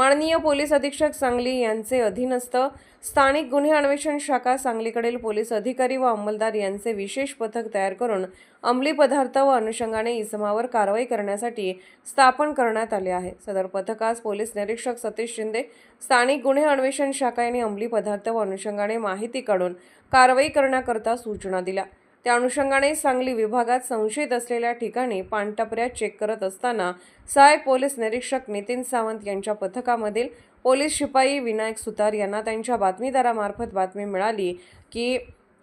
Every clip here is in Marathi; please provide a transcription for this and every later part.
माननीय पोलीस अधीक्षक सांगली यांचे अधीनस्थ स्थानिक गुन्हे अन्वेषण शाखा सांगलीकडील पोलीस अधिकारी व अंमलदार यांचे विशेष पथक तयार करून अंमली पदार्थ व अनुषंगाने इसमावर कारवाई करण्यासाठी स्थापन करण्यात आले आहे. सदर पथकास पोलीस निरीक्षक सतीश शिंदे स्थानिक गुन्हे अन्वेषण शाखा यांनी अंमली पदार्थ व अनुषंगाने माहिती काढून कारवाई करण्याकरता सूचना दिल्या. त्या अनुषंगाने सांगली विभागात संशयित असलेल्या ठिकाणी पानटपऱ्या चेक करत असताना सहाय्यक पोलीस निरीक्षक नितीन सावंत यांच्या पथकामधील पोलीस शिपाई विनायक सुतार यांना त्यांच्या बातमीदारामार्फत बातमी मिळाली की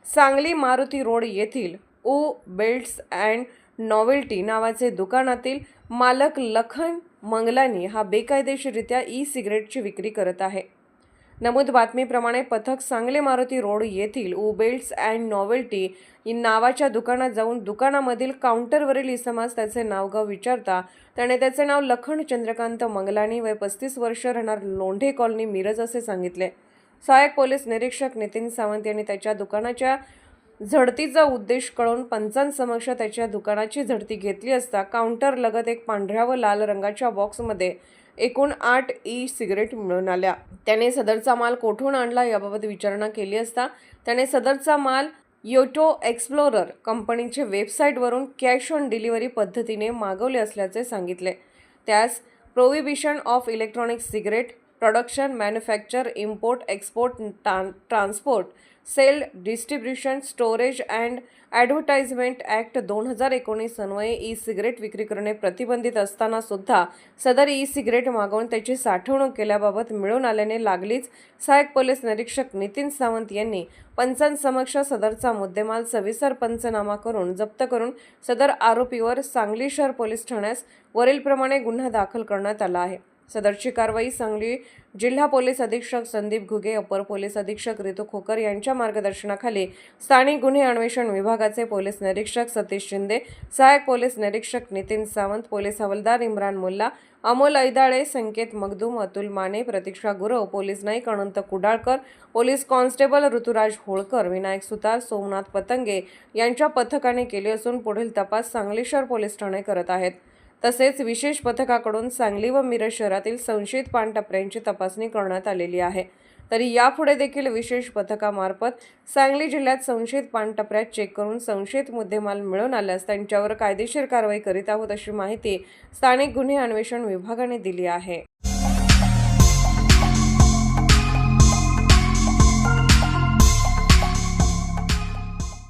सांगली मारुती रोड येथील उ बेल्ट्स अँड नॉवेल्टी नावाचे दुकानातील मालक लखन मंगलानी हा बेकायदेशीरित्या ई सिगरेटची विक्री करत आहे. नमूद बातमीप्रमाणे पथक सांगली मारुती रोड येथील उबेल्ट्स अँड नॉवेल्टी नावाच्या दुकानात जाऊन दुकानामधील काउंटरवरील इसमास त्याचे नावगाव विचारता त्याने त्याचे नाव लखन चंद्रकांत मंगलानी वय पस्तीस वर्ष राहणार लोंढे कॉलनी मिरज असे सांगितले. सहाय्यक पोलीस निरीक्षक नितीन सावंत यांनी त्याच्या दुकानाच्या झडतीचा उद्देश कळून पंचांसमक्ष त्याच्या दुकानाची झडती घेतली असता काउंटर लगत एक पांढऱ्या व लाल रंगाच्या बॉक्समध्ये एकूण आठ ई सिगरेट मिळून आल्या. त्याने सदरचा माल कोठून आणला याबाबत विचारणा केली असता त्याने सदरचा माल योटो एक्सप्लोरर कंपनीचे वेबसाईटवरून कॅश ऑन डिलिव्हरी पद्धतीने मागवले असल्याचे सांगितले. त्यास prohibition of electronic cigarette production manufacture import export टान transport sale distribution storage and advertisement act दोन हजार एकोणीस अन्वये ई सिगरेट विक्री करणे प्रतिबंधित असताना सुद्धा सदर ई सिगरेट मागवून त्याची साठवणूक केल्याबाबत मिळून आल्याने लागलीच सहाय्यक पोलीस निरीक्षक नितीन सावंत यांनी पंचांसमक्ष सदरचा मुद्देमाल सविस्तर पंचनामा करून जप्त करून सदर आरोपीवर सांगली शहर पोलीस ठाण्यास वरीलप्रमाणे गुन्हा दाखल करण्यात आला आहे. सदरची कारवाई सांगली. जिल्हा पोलीस अधीक्षक संदीप घुगे अपर पोलीस अधीक्षक रितू खोकर यांच्या मार्गदर्शनाखाली स्थानिक गुन्हे अन्वेषण विभागाचे पोलीस निरीक्षक सतीश शिंदे सहाय्यक पोलीस निरीक्षक नितीन सावंत पोलीस हवालदार Imran Mulla Amol Aidale Sanket Magdum Atul Mane Pratiksha Gurav police Naik Anant Kudalkar police constable Rituraj Holkar Vinayak Sutar Somnath Patange यांच्या पथकाने केली असून पुढील तपास सांगली शहर पोलीस ठाणे करत आहेत. तसेच विशेष पथकाकडून सांगली व मिरज शहरातील संशयित पानटपऱ्यांची तपासणी करण्यात आलेली आहे. तरी यापुढे देखील विशेष पथकामार्फत सांगली जिल्ह्यात संशयित पानटपऱ्या चेक करून संशयित मुद्देमाल मिळून आल्यास त्यांच्यावर कायदेशीर कारवाई करीत आहोत अशी माहिती स्थानिक गुन्हे अन्वेषण विभागाने दिली आहे.